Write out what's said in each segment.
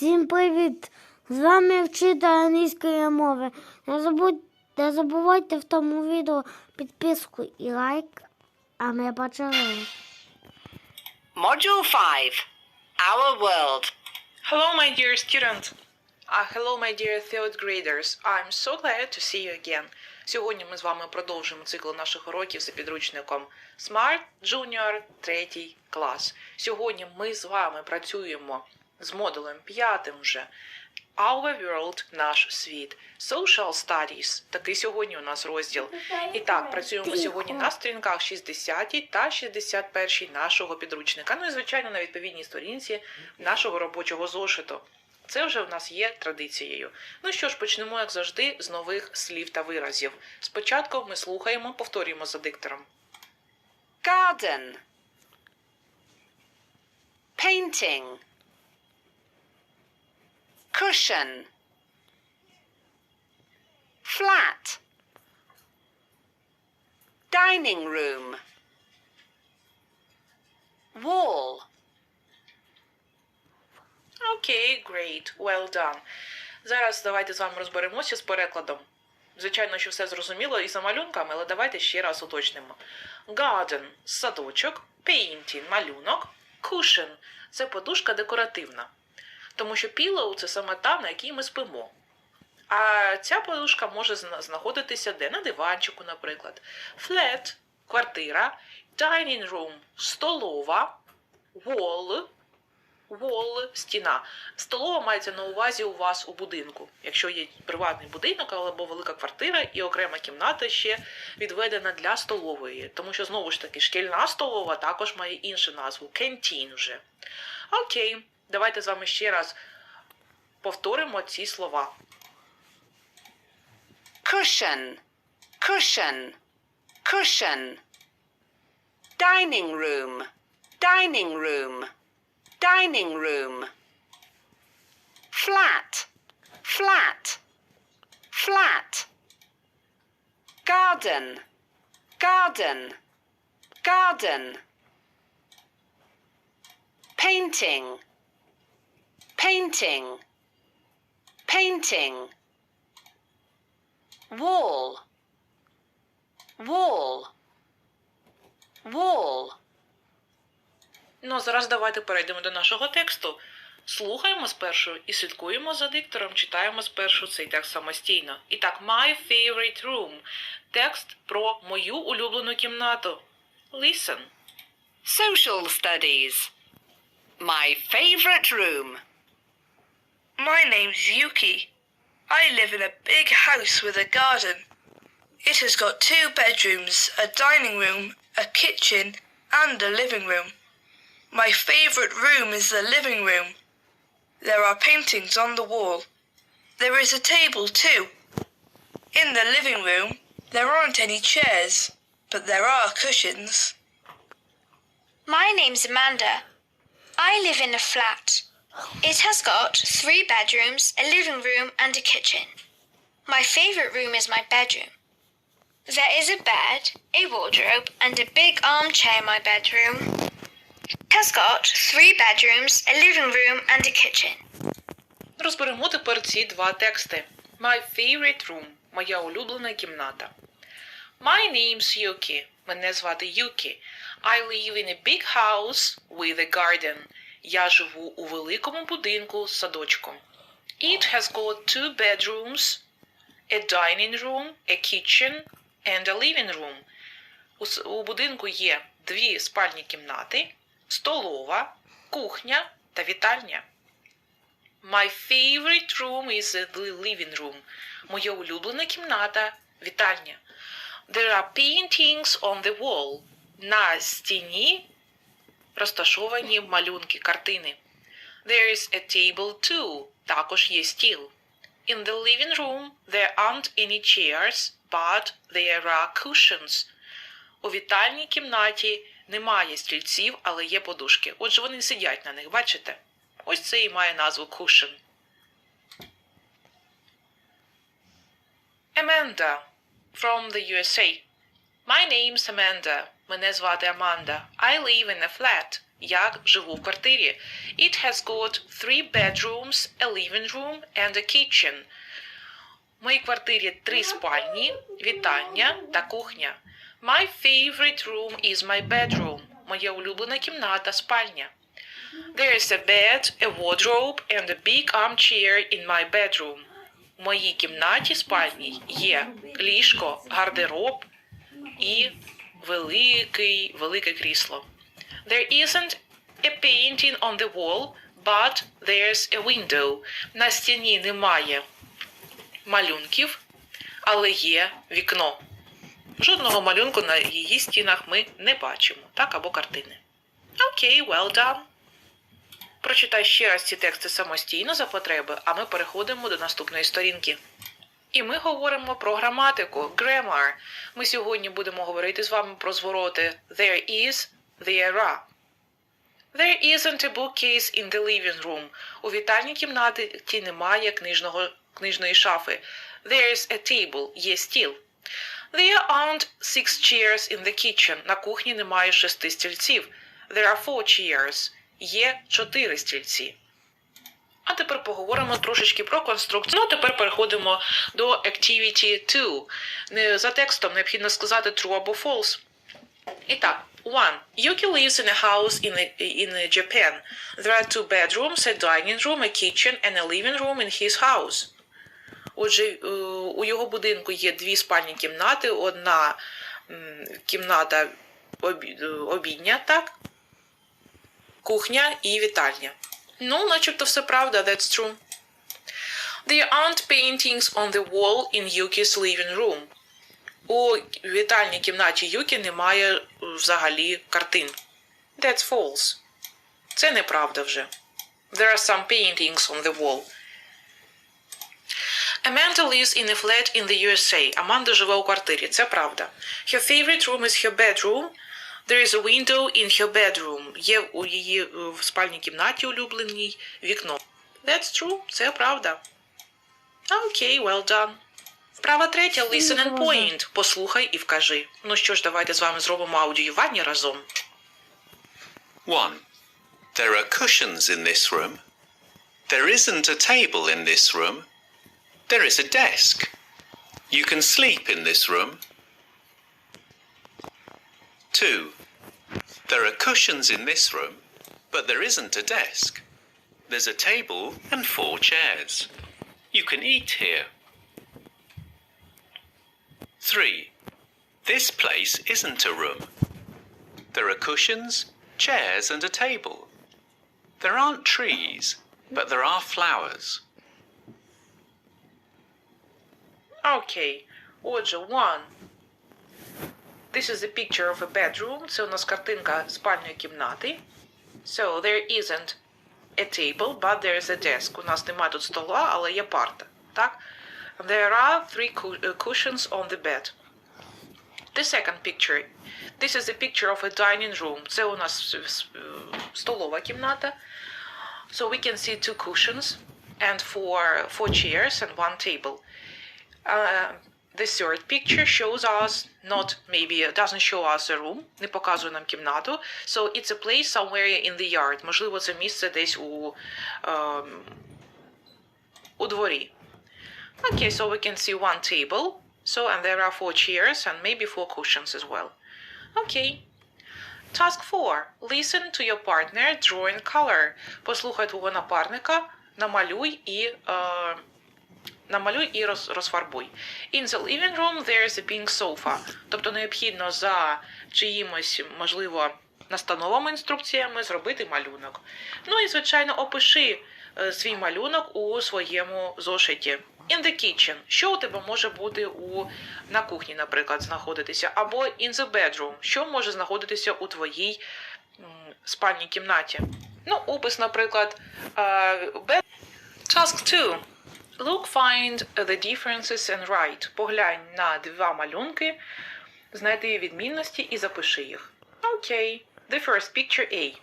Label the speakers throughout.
Speaker 1: Всім привіт! З вами вчитель англійської мови. Не, забудь, не забувайте в тому відео підписку і лайк, а ми почали.
Speaker 2: Module 5 Our World.
Speaker 3: Hello, my dear student. Uh, hello, my dear third graders. I'm so glad to see you again. Сьогодні ми з вами продовжуємо цикл наших уроків за підручником Smart Junior 3 клас. Сьогодні ми з вами працюємо з модулем п'ятим вже. Our World – наш світ. Social Studies – такий сьогодні у нас розділ. І так, працюємо сьогодні на сторінках 60 та 61 нашого підручника. Ну і звичайно на відповідній сторінці нашого робочого зошиту. Це вже в нас є традицією. Ну що ж, почнемо, як завжди, з нових слів та виразів. Спочатку ми слухаємо, повторюємо за диктором.
Speaker 2: Garden. Painting. Cushion. Flat. Dining room. Wall.
Speaker 3: Окей, great, well done. Зараз давайте з вами розберемося з перекладом. Звичайно, що все зрозуміло і за малюнками, але давайте ще раз уточнимо. Garden – садочок, painting – малюнок, cushion – це подушка декоративна. Тому що pillow – це саме та, на якій ми спимо. А ця подушка може знаходитися де? На диванчику, наприклад. Flat – квартира, dining room – столова, wall – Wall – стіна. Столова мається на увазі у вас у будинку. Якщо є приватний будинок або велика квартира і окрема кімната ще відведена для столової. Тому що, знову ж таки, шкільна столова також має іншу назву canteen вже. Окей, давайте з вами ще раз повторимо ці слова.
Speaker 2: Cushion. Cushion. Cushion. Dining room. Dining room. Dining room. Flat. Flat. Flat. Garden. Garden. Garden. Painting. Painting. Painting. Wall. Wall. Wall.
Speaker 3: Ну, а зараз давайте перейдемо до нашого тексту. Слухаємо спершу і слідкуємо за диктором, читаємо спершу цей текст самостійно. І так, My favorite room. Текст про мою улюблену кімнату. Listen.
Speaker 2: Social studies. My favorite room.
Speaker 4: My name's Yuki. I live in a big house with a garden. It has got two bedrooms, a dining room, a kitchen, and a living room. My favourite room is the living room. There are paintings on the wall. There is a table too. In the living room, there aren't any chairs, but there are cushions.
Speaker 5: My name's Amanda. I live in a flat. It has got three bedrooms, a living room, and a kitchen. My favourite room is my bedroom. There is a bed, a wardrobe, and a big armchair in my bedroom. It has got three bedrooms, a living room, and a kitchen.
Speaker 3: Розберемо тепер ці два тексти. My favorite room – моя улюблена кімната. My name's Yuki. Мене звати Юкі. I live in a big house with a garden. Я живу у великому будинку з садочком. It has got two bedrooms, a dining room, a kitchen and a living room. У, у будинку є дві спальні кімнати, столова, кухня та вітальня. My favorite room is the living room. Моя улюблена кімната – вітальня. There are paintings on the wall. На стіні розташовані малюнки, картини. There is a table too. Також є стіл. In the living room there aren't any chairs, but there are cushions. У вітальній кімнаті немає стільців, але є подушки. Отже, вони сидять на них, бачите? Ось це і має назву cushion. Amanda from the USA. My name's Amanda. Мене звати Аманда. I live in a flat. як живу в квартирі. It has got three bedrooms, a living room and a kitchen. В моїй квартирі три спальні, вітальня та кухня. My favorite room is my bedroom. Моя улюблена кімната спальня. There is a bed, a wardrobe and a big armchair in my bedroom. В моїй кімнаті спальній є ліжко, гардероб і великий, велике крісло. There isn't a painting on the wall, but there's a window. На стіні немає малюнків, але є вікно. Жодного малюнку на її стінах ми не бачимо, так або картини. Окей, well done. Прочитай ще раз ці тексти самостійно за потреби, а ми переходимо до наступної сторінки. І ми говоримо про граматику, grammar. Ми сьогодні будемо говорити з вами про звороти there is, there are. There isn't a bookcase in the living room. У вітальній кімнаті немає книжного, книжної шафи. There's a table, є стіл. There aren't six chairs in the kitchen. На кухні немає шести стільців. There are four chairs. Є чотири стільці. А тепер поговоримо трошечки про конструкцію. Ну, а тепер переходимо до Activity 2. За текстом необхідно сказати true або false. І так, one. Yuki lives in a house in, in Japan. There are two bedrooms, a dining room, a kitchen and a living room in his house. Отже, е, у його будинку є дві спальні кімнати, одна кімната е, обідня, так? Кухня і вітальня. Ну, начебто все правда, that's true. There aren't paintings on the wall in Yuki's living room. У вітальній кімнаті Юкі немає е, взагалі картин. That's false. Це неправда вже. There are some paintings on the wall. Amanda lives in a flat in the USA. Аманда живе у квартирі. Це правда. Her favorite room is her bedroom. There is a window in her bedroom. Є у її е, в спальній кімнаті улюбленій вікно. That's true. Це правда. Окей, well done. Вправа третя. Listen and point. Послухай і вкажи. Ну що ж, давайте з вами зробимо аудіювання разом.
Speaker 6: 1. There are cushions in this room. There isn't a table in this room. There is a desk. You can sleep in this room. 2. There are cushions in this room, but there isn't a desk. There's a table and four chairs. You can eat here. 3. This place isn't a room. There are cushions, chairs, and a table. There aren't trees, but there are flowers.
Speaker 3: Окей. Отже, one. This is a picture of a bedroom. Це у нас картинка спальної кімнати. So there isn't a table, but there is a desk. У нас немає тут стола, але є парта. Так? There are three cu- uh, cushions on the bed. The second picture. This is a picture of a dining room. Це у нас е, с- е, столова кімната. So we can see two cushions and four, four chairs and one table. Uh, the third picture shows us not maybe it doesn't show us a room, не показує нам кімнату. So it's a place somewhere in the yard. Можливо, це місце десь у, ем, у дворі. Okay, so we can see one table. So and there are four chairs and maybe four cushions as well. Okay. Task 4. Listen to your partner, draw in color. Послухай твого напарника, намалюй і е, намалюй і роз, розфарбуй. In the living room there is a pink sofa. Тобто необхідно за чиїмось, можливо, настановами, інструкціями зробити малюнок. Ну і, звичайно, опиши е, свій малюнок у своєму зошиті. In the kitchen. Що у тебе може бути у, на кухні, наприклад, знаходитися? Або in the bedroom. Що може знаходитися у твоїй м, спальній кімнаті? Ну, опис, наприклад, е, bed- Task 2. Look, find the differences and write. Поглянь на два малюнки, знайди відмінності і запиши їх. Окей. The first picture A.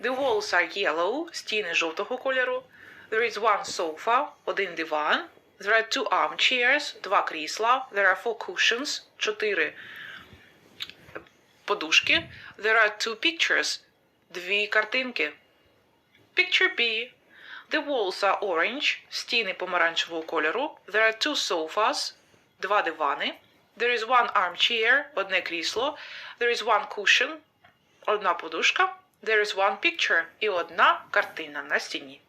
Speaker 3: The walls are yellow, стіни жовтого кольору. There is one sofa, один диван. There are two armchairs, два крісла. There are four cushions, чотири подушки. There are two pictures, дві картинки. Picture B. The walls are orange. Стіни помаранчевого кольору. There are two sofas. Два дивани. There is one armchair. Одне крісло. There is one cushion. Одна подушка. There is one picture. І одна картина на стіні.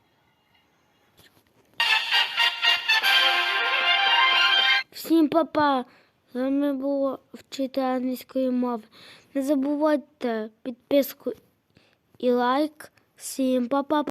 Speaker 1: Всім па-па! З вами було вчитель англійської мови. Не забувайте підписку і лайк. Всім па-па!